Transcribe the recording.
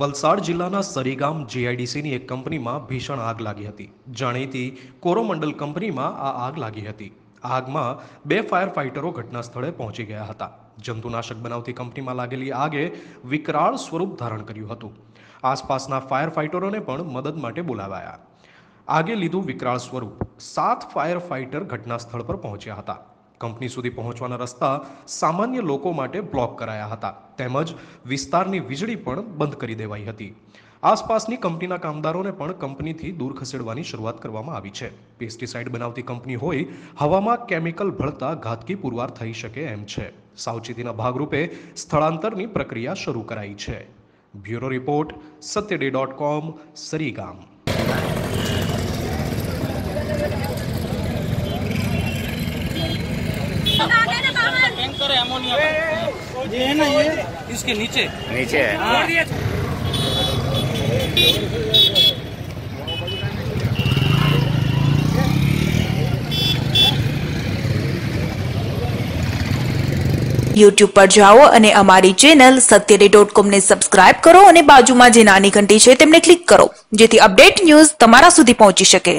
વલસાડ જિલ્લાના સરીગામ જીઆઈડીસીની એક કંપનીમાં ભીષણ આગ લાગી હતી. જાણીતી કોરોમંડલ કંપનીમાં આ આગ લાગી હતી. આગમાં બે ફાયર ફાઇટરો ઘટના સ્થળે પહોંચી ગયા હતા. જંતુનાશક બનાવતી કંપનીમાં લાગેલી આગે વિકરાળ સ્વરૂપ ધારણ કર્યું હતું. આસપાસના ફાયર ફાઇટરોને પણ મદદ માટે બોલાવાયા. આગે લીધું વિકરાળ સ્વરૂપ. સાત ફાયર ફાઇટર ઘટના સ્થળ પર પહોંચ્યા હતા. કંપની સુધી પહોંચવાના રસ્તા સામાન્ય લોકો માટે બ્લોક કરાયા હતા. તેમજ વિસ્તારની વીજળી પણ બંધ કરી દેવાઈ હતી. આસપાસની કંપનીના કામદારોને પણ કંપનીથી દૂર ખસેડવાની શરૂઆત કરવામાં આવી છે. પેસ્ટિસાઇડ બનાવતી કંપની હોય, હવામાં કેમિકલ ભળતા ઘાતકી પુરવાર થઈ શકે એમ છે. સાવચેતીના ભાગરૂપે સ્થળાંતરની પ્રક્રિયા શરૂ કરાઈ છે. Bureau report, સત્યડે dot com, Sarigam. Tanker है अमोनिया का। ये है ना ये इसके नीचे नीचे है યુટ્યુબ પર જાઓ અને અમારી ચેનલ સત્યડે ડોટ કોમને સબસ્ક્રાઇબ કરો અને બાજુમાં જે નાની ઘંટી છે તેમને ક્લિક કરો જેથી અપડેટ ન્યૂઝ તમારા સુધી પહોંચી શકે